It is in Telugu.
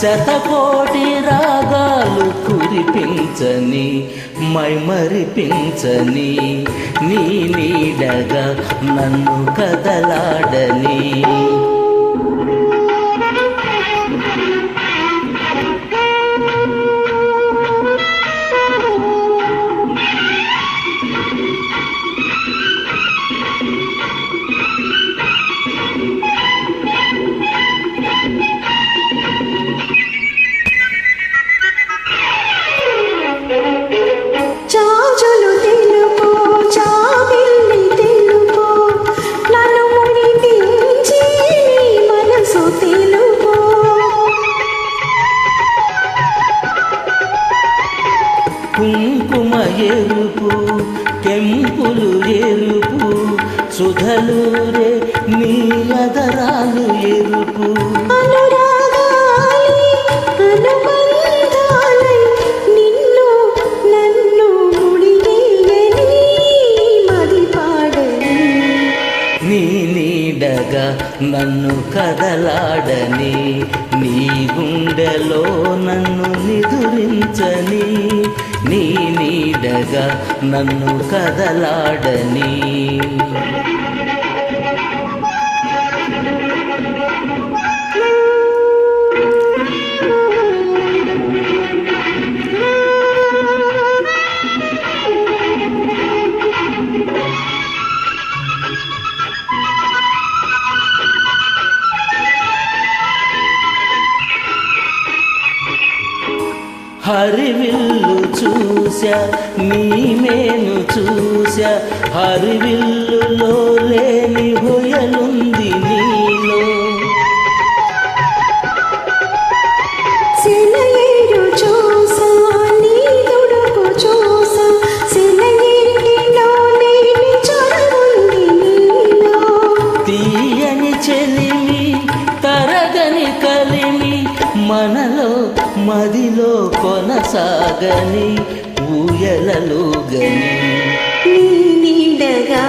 శతకోటి రాగాలు కురిపించని మైమరిపించని నీ నీడగా నన్ను కదలాడని. ఎరుపు. పాడని నీ నీడగా నన్ను కదలాడని నీ గుండెలో నన్ను నిదురించని నీ నీడగా నన్ను కదలాడని. హరివిల్లు చూశా నీ మేను చూశా. హరివిల్లులో లేని హుయలుంది మదిలో కొనసాగని ఊయలలోగని నీ నీడగా